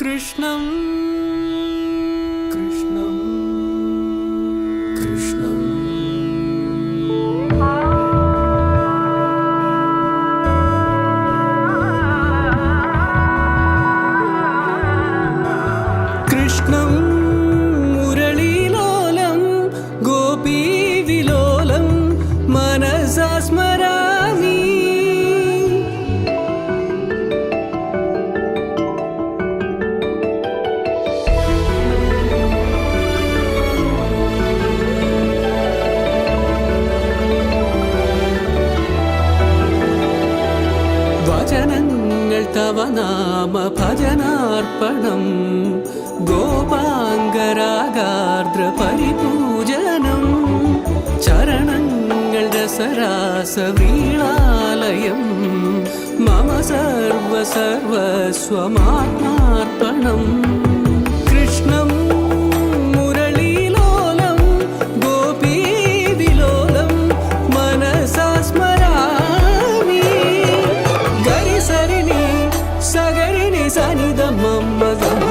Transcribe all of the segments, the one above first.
Krishnam. വചനങ്ങൾ തവ നാമ ഭജനാർപ്പണം ഗോപാംഗരാഗാർദ്ര പരിപൂജനം ചരണങ്ങൾ രസരാസ വീളാലയം മമ സർവ സർവസ്വമാത്മാർപ്പണം Ağlamam ben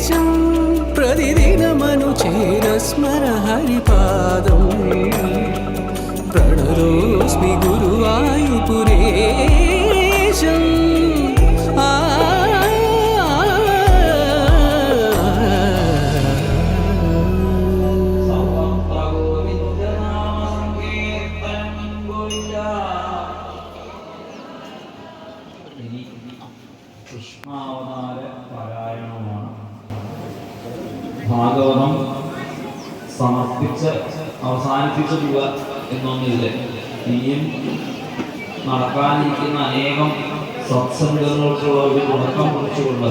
ഗമപ േശം പ്രതിദിനമനുചേന സ്മര ഹരിപാദം പ്രണരോസ്മി ഗുരുവായൂപുരേശം കൃഷ്ണാവതാര പാരായണമാണ് ഭാഗവതം സമർപ്പിച്ച് അവസാനിപ്പിച്ചു പോവുക എന്നൊന്നില്ല? ഇനിയും നടക്കാനിരിക്കുന്ന അനേകം സത്സംഗങ്ങൾക്കുള്ള ഒരു തുടക്കം കുറിച്ചുകൊണ്ട്.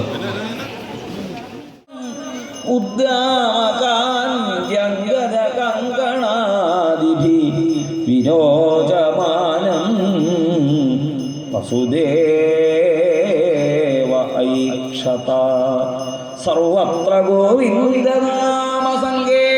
ഉദ്യാകാന്യങ്കത കങ്കണാദിഭി വിരോചമാനം വസുദേ സർവത്ര ഗോവിന്ദ ഗോവിന്ദനാമസംഗേ